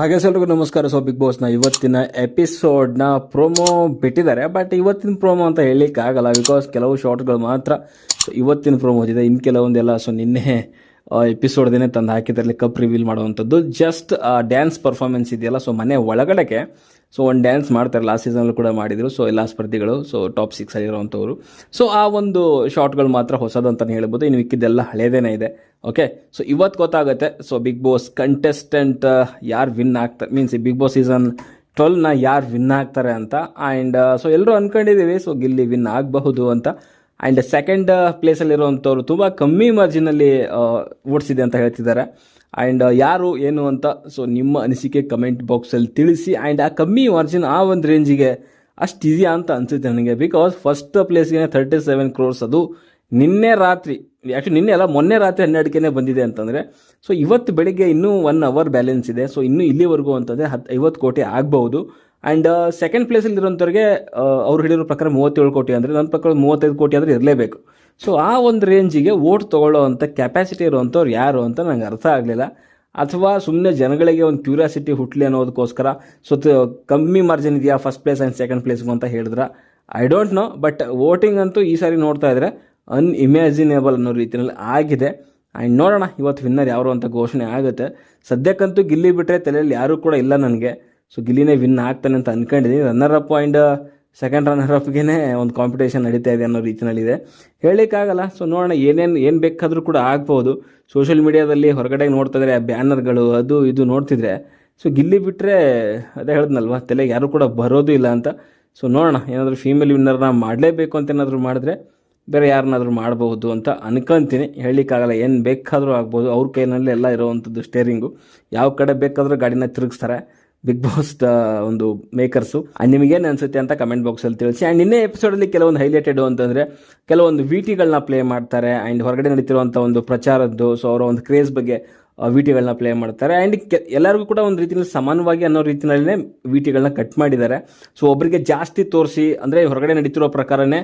ಹಾಗೆ ಎಲ್ರಿಗೂ ನಮಸ್ಕಾರ. ಸೊ ಬಿಗ್ ಬಾಸ್ನ ಇವತ್ತಿನ ಎಪಿಸೋಡ್ನ ಪ್ರೋಮೋ ಬಿಟ್ಟಿದ್ದಾರೆ. ಬಟ್ ಇವತ್ತಿನ ಪ್ರೋಮೋ ಅಂತ ಹೇಳಲಿಕ್ಕೆ ಆಗಲ್ಲ. ಬಿಕಾಸ್ ಕೆಲವು ಶಾರ್ಟ್ಗಳು ಮಾತ್ರ ಸೊ ಇವತ್ತಿನ ಪ್ರೋಮೋ ಇದೆ. ಇನ್ನು ಕೆಲವೊಂದೆಲ್ಲ ಸೊ ನಿನ್ನೆ ಎಪಿಸೋಡ್ದೇನೆ ತಂದು ಹಾಕಿದ್ರಲ್ಲಿ ಕಪ್ ರಿವೀಲ್ ಮಾಡುವಂಥದ್ದು. ಜಸ್ಟ್ ಡ್ಯಾನ್ಸ್ ಪರ್ಫಾರ್ಮೆನ್ಸ್ ಇದೆಯಲ್ಲ. ಸೊ ಮನೆ ಒಳಗಡೆಗೆ ಸೊ ಒಂದು ಡ್ಯಾನ್ಸ್ ಮಾಡ್ತಾರೆ. ಲಾಸ್ಟ್ ಸೀಸನಲ್ಲಿ ಕೂಡ ಮಾಡಿದರು. ಸೊ ಎಲ್ಲ ಸ್ಪರ್ಧಿಗಳು. ಸೊ ಟಾಪ್ ಸಿಕ್ಸ್ ಆಗಿರುವಂಥವ್ರು ಸೊ ಆ ಒಂದು ಶಾರ್ಟ್ಗಳು ಮಾತ್ರ ಹೊಸದಂತಲೇ ಹೇಳ್ಬೋದು. ಇನ್ನು ಮಿಕ್ಕಿದ್ದೆಲ್ಲ ಹಳೇದೇನೆ ಇದೆ. ಓಕೆ ಸೊ ಇವತ್ತು ಗೊತ್ತಾಗುತ್ತೆ ಸೊ ಬಿಗ್ ಬಾಸ್ ಕಂಟೆಸ್ಟೆಂಟ್ ಯಾರು ವಿನ್ ಆಗ್ತಾರೆ ಮೀನ್ಸ್ ಈ ಬಿಗ್ ಬಾಸ್ ಸೀಸನ್ ಟ್ವೆಲ್ನ ಯಾರು ವಿನ್ ಆಗ್ತಾರೆ ಅಂತ ಆ್ಯಂಡ್ ಸೊ ಎಲ್ಲರೂ ಅಂದ್ಕೊಂಡಿದ್ದೀವಿ ಸೊ ಗಿಲ್ಲಿ ವಿನ್ ಆಗಬಹುದು ಅಂತ. ಆ್ಯಂಡ್ ಸೆಕೆಂಡ್ ಪ್ಲೇಸಲ್ಲಿರುವಂಥವ್ರು ತುಂಬ ಕಮ್ಮಿ ಮಾರ್ಜಿನಲ್ಲಿ ಓಡಿಸಿದೆ ಅಂತ ಹೇಳ್ತಿದ್ದಾರೆ. ಆ್ಯಂಡ್ ಯಾರು, ಏನು ಅಂತ ಸೊ ನಿಮ್ಮ ಅನಿಸಿಕೆ ಕಮೆಂಟ್ ಬಾಕ್ಸಲ್ಲಿ ತಿಳಿಸಿ ಆ್ಯಂಡ್ ಆ ಕಮ್ಮಿ ಮಾರ್ಜಿನ್ ಆ ಒಂದು ರೇಂಜಿಗೆ ಅಷ್ಟು ಇದೆಯಾ ಅಂತ ಅನಿಸುತ್ತೆ ನನಗೆ ಬಿಕಾಸ್ ಫಸ್ಟ್ ಪ್ಲೇಸ್ಗೆ ಥರ್ಟಿ ಸೆವೆನ್ ಕ್ರೋರ್ಸ್ ಅದು ನಿನ್ನೆ ರಾತ್ರಿ ಆ್ಯಕ್ಚುಲಿ ನಿನ್ನೆ ಅಲ್ಲ, ಮೊನ್ನೆ ರಾತ್ರಿ ಹನ್ನೆರಡಕ್ಕೆ ಬಂದಿದೆ ಅಂತಂದರೆ ಸೊ ಇವತ್ತು ಬೆಳಿಗ್ಗೆ ಇನ್ನೂ ಒನ್ ಅವರ್ ಬ್ಯಾಲೆನ್ಸ್ ಇದೆ. ಸೊ ಇನ್ನೂ ಇಲ್ಲಿವರೆಗೂ ಅಂತಂದರೆ ಹತ್ತು ಐವತ್ತು ಕೋಟಿ ಆಗ್ಬಹುದು. ಆ್ಯಂಡ್ ಸೆಕೆಂಡ್ ಪ್ಲೇಸಲ್ಲಿ ಇರೋಂಥವ್ರಿಗೆ ಅವ್ರು ಹೇಳಿರೋ ಪ್ರಕಾರ ಮೂವತ್ತೇಳು ಕೋಟಿ ಅಂದರೆ, ನನ್ನ ಪ್ರಕಾರ ಮೂವತ್ತೈದು ಕೋಟಿ ಆದರೆ ಇರಲೇಬೇಕು. ಸೊ ಆ ಒಂದು ರೇಂಜಿಗೆ ಓಟ್ ತೊಗೊಳ್ಳೋ ಅಂಥ ಕೆಪಾಸಿಟಿ ಇರುವಂಥವ್ರು ಯಾರು ಅಂತ ನಂಗೆ ಅರ್ಥ ಆಗಲಿಲ್ಲ. ಅಥವಾ ಸುಮ್ಮನೆ ಜನಗಳಿಗೆ ಒಂದು ಕ್ಯೂರಿಯಾಸಿಟಿ ಹುಟ್ಟಲಿ ಅನ್ನೋದಕ್ಕೋಸ್ಕರ ಸೊ ಕಮ್ಮಿ ಮಾರ್ಜಿನ್ ಇದೆಯಾ ಫಸ್ಟ್ ಪ್ಲೇಸ್ ಆ್ಯಂಡ್ ಸೆಕೆಂಡ್ ಪ್ಲೇಸ್ಗೂ ಅಂತ ಹೇಳಿದ್ರ? I don't know but voting ಅಂತೂ ಈ ಸಾರಿ ನೋಡ್ತಾ ಇದ್ರೆ ಅನ್ಇಮ್ಯಾಜಿನೇಬಲ್ ಅನ್ನೋ ರೀತಿಯಲ್ಲಿ ಆಗಿದೆ. ಆ್ಯಂಡ್ ನೋಡೋಣ, ಇವತ್ತು ವಿನ್ನರ್ ಯಾರು ಅಂತ ಘೋಷಣೆ ಆಗುತ್ತೆ. ಸದ್ಯಕ್ಕಂತೂ ಗಿಲ್ಲಿ ಬಿಟ್ಟರೆ ತಲೆಯಲ್ಲಿ ಯಾರೂ ಕೂಡ ಇಲ್ಲ ನನಗೆ. ಸೊ ಗಿಲ್ಲಿನೇ ವಿನ್ ಆಗ್ತಾನೆ ಅಂತ ಅಂದ್ಕೊಂಡಿದ್ದೀನಿ runner up and second runner ಅಪ್ಗೇ ಒಂದು ಕಾಂಪಿಟೇಷನ್ ನಡೀತಾ ಇದೆ ಅನ್ನೋ ರೀತಿಯಲ್ಲಿದೆ. ಹೇಳಲಿಕ್ಕಾಗಲ್ಲ. ಸೊ ನೋಡೋಣ, ಏನೇನು, ಏನು ಬೇಕಾದರೂ ಕೂಡ ಆಗ್ಬೋದು. ಸೋಷಿಯಲ್ ಮೀಡಿಯಾದಲ್ಲಿ ಹೊರಗಡೆ ನೋಡ್ತಾ ಇದ್ರೆ ಬ್ಯಾನರ್ಗಳು, ಅದು ಇದು ನೋಡ್ತಿದ್ರೆ. ಸೊ ಗಿಲ್ಲಿ ಬಿಟ್ಟರೆ ಅದೇ ಹೇಳಿದ್ನಲ್ವ, ತಲೆಗೆ ಯಾರೂ ಕೂಡ ಬರೋದು ಇಲ್ಲ ಅಂತ. ಸೊ ನೋಡೋಣ, ಏನಾದರೂ ಫೀಮೇಲ್ ವಿನ್ನರ್ನ ಮಾಡಲೇಬೇಕು ಅಂತ ಏನಾದರೂ ಮಾಡಿದ್ರೆ. ಬೇರೆ ಯಾರನ್ನಾದರೂ ಮಾಡಬಹುದು ಅಂತ ಅನ್ಕೊಂತೀನಿ. ಹೇಳಲಿಕ್ಕಾಗಲ್ಲ, ಏನು ಬೇಕಾದರೂ ಆಗ್ಬೋದು. ಅವ್ರ ಕೈನಲ್ಲಿ ಎಲ್ಲ ಇರೋವಂಥದ್ದು ಸ್ಟೇರಿಂಗು ಯಾವ ಕಡೆ ಬೇಕಾದರೂ ಗಾಡಿನ ತಿರುಗಿಸ್ತಾರೆ. ಬಿಗ್ ಬಾಸ್ ಒಂದು ಮೇಕರ್ಸು ನಿಮಗೇನು ಅನಿಸುತ್ತೆ ಅಂತ ಕಮೆಂಟ್ ಬಾಕ್ಸಲ್ಲಿ ತಿಳಿಸಿ. ಆ್ಯಂಡ್ ಇನ್ನೇ ಎಪಿಸೋಡಲ್ಲಿ ಕೆಲವೊಂದು ಹೈಲೈಟೆಡ್ ಅಂತಂದರೆ, ಕೆಲವೊಂದು ವಿಟಿಗಳನ್ನ ಪ್ಲೇ ಮಾಡ್ತಾರೆ. ಆ್ಯಂಡ್ ಹೊರಗಡೆ ನಡೀತಿರುವಂಥ ಒಂದು ಪ್ರಚಾರದ್ದು. ಸೊ ಅವರ ಒಂದು ಕ್ರೇಜ್ ಬಗ್ಗೆ ವಿಟಿಗಳನ್ನ ಪ್ಲೇ ಮಾಡ್ತಾರೆ. ಆ್ಯಂಡ್ ಎಲ್ಲರಿಗೂ ಕೂಡ ಒಂದು ರೀತಿಯಲ್ಲಿ ಸಮಾನವಾಗಿ ಅನ್ನೋ ರೀತಿಯಲ್ಲೇ ವಿಟಿಗಳನ್ನ ಕಟ್ ಮಾಡಿದ್ದಾರೆ. ಸೊ ಒಬ್ಬರಿಗೆ ಜಾಸ್ತಿ ತೋರಿಸಿ, ಅಂದರೆ ಹೊರಗಡೆ ನಡೀತಿರೋ ಪ್ರಕಾರನೇ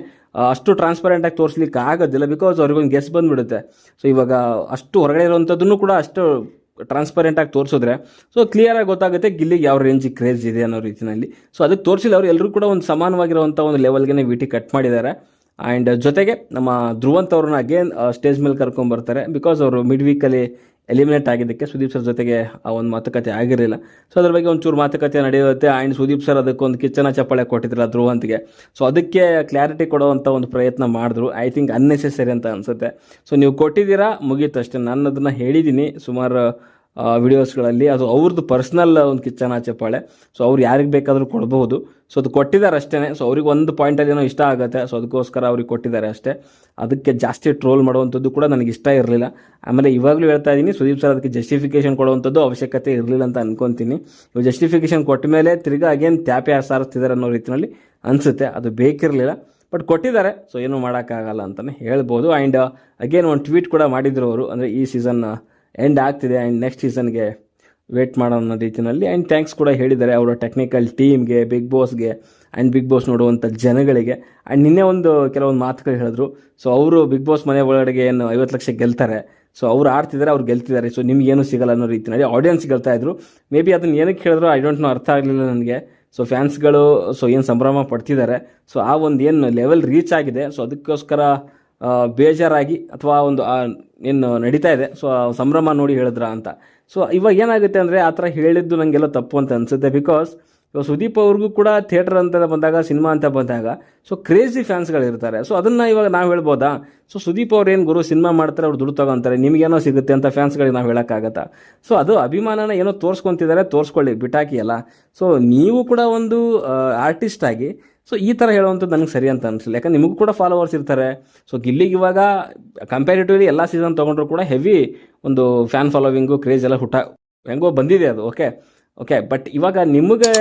ಅಷ್ಟು ಟ್ರಾನ್ಸ್ಪರೆಂಟ್ ಆಗಿ ತೋರಿಸ್ಲಿಕ್ಕೆ ಆಗೋದಿಲ್ಲ ಬಿಕಾಸ್ ಅವ್ರಿಗೊಂದು ಗೆಸ್ ಬಂದ್ಬಿಡುತ್ತೆ. ಸೊ ಇವಾಗ ಅಷ್ಟು ಹೊರಗಡೆ ಇರುವಂಥದ್ದನ್ನು ಕೂಡ ಅಷ್ಟು ಟ್ರಾನ್ಸ್ಪರೆಂಟ್ ಆಗಿ ತೋರಿಸಿದ್ರೆ ಸೊ ಕ್ಲಿಯರ್ ಆಗಿ ಗೊತ್ತಾಗುತ್ತೆ ಗಿಲ್ಲಿಗೆ ಯಾವ ರೇಂಜ್ ಕ್ರೇಜ್ ಇದೆ ಅನ್ನೋ ರೀತಿಯಲ್ಲಿ. ಸೊ ಅದಕ್ಕೆ ತೋರಿಸಿಲ್ಲ, ಅವರು ಎಲ್ಲರೂ ಕೂಡ ಒಂದು ಸಮಾನವಾಗಿರುವಂಥ ಒಂದು ಲೆವೆಲ್ಗೆ ವಿಟಿ ಕಟ್ ಮಾಡಿದ್ದಾರೆ. ಆ್ಯಂಡ್ ಜೊತೆಗೆ ನಮ್ಮ ಧ್ರುವಂತ್ ಅವ್ರನ್ನ ಅಗೇನ್ ಸ್ಟೇಜ್ ಮೇಲೆ ಕರ್ಕೊಂಡ್ಬರ್ತಾರೆ ಬಿಕಾಸ್ ಅವರು ಮಿಡ್ ವೀಕಲ್ಲಿ ಎಲಿಮಿನೇಟ್ ಆಗಿದ್ದಕ್ಕೆ ಸುದೀಪ್ ಸರ್ ಜೊತೆಗೆ ಆ ಒಂದು ಮಾತುಕತೆ ಆಗಿರಲಿಲ್ಲ. ಸೊ ಅದ್ರ ಬಗ್ಗೆ ಒಂಚೂರು ಮಾತುಕತೆ ನಡೆಯುತ್ತೆ. ಆ್ಯಂಡ್ ಸುದೀಪ್ ಸರ್ ಅದಕ್ಕೆ ಒಂದು ಕಿಚ್ಚನ ಚಪ್ಪಾಳೆ ಕೊಟ್ಟಿದ್ರು ಧ್ರುವಂತ್ಗೆ ಸೊ ಅದಕ್ಕೆ ಕ್ಲಾರಿಟಿ ಕೊಡುವಂಥ ಒಂದು ಪ್ರಯತ್ನ ಮಾಡಿದ್ರು. ಐ ಥಿಂಕ್ ಅನ್ನೆಸೆಸರಿ ಅಂತ ಅನಿಸುತ್ತೆ. ಸೊ ನೀವು ಕೊಟ್ಟಿದ್ದೀರಾ? ಮುಗೀತು ಅಷ್ಟೇ. ನಾನು ಅದನ್ನು ಹೇಳಿದ್ದೀನಿ. ಸುಮಾರು ವಿಡಿಯೋಸ್ಗಳಲ್ಲಿ ಅದು ಅವ್ರದ್ದು ಪರ್ಸ್ನಲ್ ಒಂದು ಕಿಚ್ಚನ ಚಪ್ಪಾಳೆ. ಸೊ ಅವ್ರು ಯಾರಿಗೆ ಬೇಕಾದರೂ ಕೊಡಬಹುದು. ಸೊ ಅದು ಕೊಟ್ಟಿದ್ದಾರೆ ಅಷ್ಟೇ ಸೊ ಅವ್ರಿಗೆ ಒಂದು ಪಾಯಿಂಟಲ್ಲಿ ಏನೋ ಇಷ್ಟ ಆಗುತ್ತೆ. ಸೊ ಅದಕ್ಕೋಸ್ಕರ ಅವ್ರಿಗೆ ಕೊಟ್ಟಿದ್ದಾರೆ ಅಷ್ಟೇ. ಅದಕ್ಕೆ ಜಾಸ್ತಿ ಟ್ರೋಲ್ ಮಾಡುವಂಥದ್ದು ಕೂಡ ನನಗೆ ಇಷ್ಟ ಇರಲಿಲ್ಲ. ಆಮೇಲೆ ಇವಾಗಲೂ ಹೇಳ್ತಾ ಇದ್ದೀನಿ ಸುದೀಪ್ ಸರ್ ಅದಕ್ಕೆ ಜಸ್ಟಿಫಿಕೇಶನ್ ಕೊಡುವಂಥದ್ದು ಅವಶ್ಯಕತೆ ಇರಲಿಲ್ಲ ಅಂತ ಅನ್ಕೊಂತೀನಿ. ಇವಾಗ ಜಸ್ಟಿಫಿಕೇಶನ್ ಕೊಟ್ಟ ಮೇಲೆ ತಿರ್ಗಾ ಅಗೇನ್ ಟ್ಯಾಪೆ ಸಾರಿಸ್ತಿದ್ದಾರೆ ಅನ್ನೋ ರೀತಿಯಲ್ಲಿ ಅನಿಸುತ್ತೆ. ಅದು ಬೇಕಿರಲಿಲ್ಲ. ಬಟ್ ಕೊಟ್ಟಿದ್ದಾರೆ. ಸೊ ಏನೂ ಮಾಡೋಕ್ಕಾಗಲ್ಲ ಅಂತಲೇ ಹೇಳ್ಬೋದು. ಆ್ಯಂಡ್ ಅಗೇನ್ ಒಂದು ಟ್ವೀಟ್ ಕೂಡ ಮಾಡಿದ್ರು ಅವರು. ಅಂದರೆ ಈ ಸೀಸನ್ ಎಂಡ್ ಆಗ್ತಿದೆ ಆ್ಯಂಡ್ ನೆಕ್ಸ್ಟ್ ಸೀಸನ್ಗೆ ವೇಟ್ ಮಾಡೋ ಅನ್ನೋ ರೀತಿಯಲ್ಲಿ. ಆ್ಯಂಡ್ ಥ್ಯಾಂಕ್ಸ್ ಕೂಡ ಹೇಳಿದ್ದಾರೆ ಅವರ ಟೆಕ್ನಿಕಲ್ ಟೀಮ್ಗೆ ಬಿಗ್ ಬಾಸ್ಗೆ ಆ್ಯಂಡ್ ಬಿಗ್ ಬಾಸ್ ನೋಡುವಂಥ ಜನಗಳಿಗೆ. ಆ್ಯಂಡ್ ನಿನ್ನೆ ಒಂದು ಕೆಲವೊಂದು ಮಾತುಗಳು ಹೇಳಿದ್ರು. ಸೊ ಅವರು ಬಿಗ್ ಬಾಸ್ ಮನೆ ಒಳಗಡೆ ಏನು ಐವತ್ತು ಲಕ್ಷ ಗೆಲ್ತಾರೆ. ಸೊ ಅವ್ರು ಆಡ್ತಿದ್ದಾರೆ, ಅವ್ರು ಗೆಲ್ತಿದ್ದಾರೆ. ಸೊ ನಿಮ್ಗೇನು ಸಿಗಲ್ಲ ಅನ್ನೋ ರೀತಿಯಲ್ಲಿ ಆಡಿಯನ್ಸ್ ಗೆಲ್ತಾ ಇದ್ರು. ಮೇ ಬಿ ಅದನ್ನು ಏನಕ್ಕೆ ಹೇಳಿದ್ರು? ಐ ಡೋಂಟ್ ನೋ ಅರ್ಥ ಆಗಲಿಲ್ಲ ನನಗೆ. ಸೊ ಫ್ಯಾನ್ಸ್ಗಳು ಸೊ ಏನು ಸಂಭ್ರಮ ಪಡ್ತಿದ್ದಾರೆ. ಸೊ ಆ ಒಂದು ಏನು ಲೆವೆಲ್ ರೀಚ್ ಆಗಿದೆ. ಸೊ ಅದಕ್ಕೋಸ್ಕರ ಬೇಜಾರಾಗಿ ಅಥವಾ ಒಂದು ಏನು ನಡೀತಾ ಇದೆ. ಸೊ ಸಂಭ್ರಮ ನೋಡಿ ಹೇಳಿದ್ರ ಅಂತ. ಸೊ ಇವಾಗ ಏನಾಗುತ್ತೆ ಅಂದರೆ ಆ ಥರ ಹೇಳಿದ್ದು ನನಗೆಲ್ಲ ತಪ್ಪು ಅಂತ ಅನಿಸುತ್ತೆ ಬಿಕಾಸ್ ಇವಾಗ ಸುದೀಪ್ ಅವ್ರಿಗೂ ಕೂಡ ಥಿಯೇಟರ್ ಅಂತ ಬಂದಾಗ, ಸಿನಿಮಾ ಅಂತ ಬಂದಾಗ ಸೊ ಕ್ರೇಜಿ ಫ್ಯಾನ್ಸ್ಗಳಿರ್ತಾರೆ ಸೊ ಅದನ್ನು ಇವಾಗ ನಾವು ಹೇಳ್ಬೋದಾ? ಸೊ ಸುದೀಪ್ ಅವ್ರು ಏನು ಗುರು ಸಿನಿಮಾ ಮಾಡ್ತಾರೆ, ಅವ್ರು ದುಡ್ಡು ತಗೊಂತಾರೆ, ನಿಮಗೇನೋ ಸಿಗುತ್ತೆ ಅಂತ ಫ್ಯಾನ್ಸ್ಗಳಿಗೆ ನಾವು ಹೇಳೋಕ್ಕಾಗತ್ತಾ? ಸೊ ಅದು ಅಭಿಮಾನನ ಏನೋ ತೋರಿಸ್ಕೊತಿದ್ದಾರೆ ತೋರಿಸ್ಕೊಳ್ಳಿ, ಬಿಟಾಕಿ ಅಲ್ಲ. ಸೊ ನೀವು ಕೂಡ ಒಂದು ಆರ್ಟಿಸ್ಟ್ ಆಗಿ ಸೊ ಈ ಥರ ಹೇಳುವಂಥದ್ದು ನನಗೆ ಸರಿ ಅಂತ ಅನಿಸಲಿಲ್ಲ ಯಾಕಂದ್ರೆ ನಿಮಗೂ ಕೂಡ ಫಾಲೋವರ್ಸ್ ಇರ್ತಾರೆ. ಸೊ ಗಿಲ್ಲಿಗೆ ಇವಾಗ ಕಂಪ್ಯಾರಿಟಿವ್ಲಿ ಎಲ್ಲ ಸೀಸನ್ ತೊಗೊಂಡ್ರು ಕೂಡ ಹೆವಿ ಒಂದು ಫ್ಯಾನ್ ಫಾಲೋವಿಂಗು ಕ್ರೇಜ್ ಎಲ್ಲ ಹುಟ್ಟ ಹೆಂಗೋ ಬಂದಿದೆ ಅದು ಓಕೆ ಓಕೆ ಬಟ್ ಇವಾಗ ನಿಮಗೆ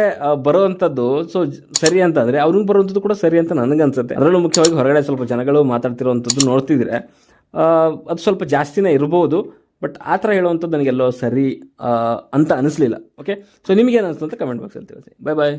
ಬರೋವಂಥದ್ದು ಸೊ ಸರಿ ಅಂತಂದರೆ ಅವ್ರಿಗೆ ಬರುವಂಥದ್ದು ಕೂಡ ಸರಿ ಅಂತ ನನಗೆ ಅನ್ಸುತ್ತೆ. ಅದರಲ್ಲೂ ಮುಖ್ಯವಾಗಿ ಹೊರಗಡೆ ಸ್ವಲ್ಪ ಜನಗಳು ಮಾತಾಡ್ತಿರೋವಂಥದ್ದು ನೋಡ್ತಿದ್ರೆ ಅದು ಸ್ವಲ್ಪ ಜಾಸ್ತಿನೇ ಇರ್ಬೋದು ಬಟ್ ಆ ಥರ ಹೇಳುವಂಥದ್ದು ನನಗೆಲ್ಲೋ ಸರಿ ಅಂತ ಅನಿಸ್ಲಿಲ್ಲ. ಓಕೆ ಸೊ ನಿಮಗೇನು ಅನಿಸ್ತು ಅಂತ ಕಮೆಂಟ್ ಬಾಕ್ಸಲ್ಲಿ ತಿಳಿಸಿ. ಬಾಯ್ ಬಾಯ್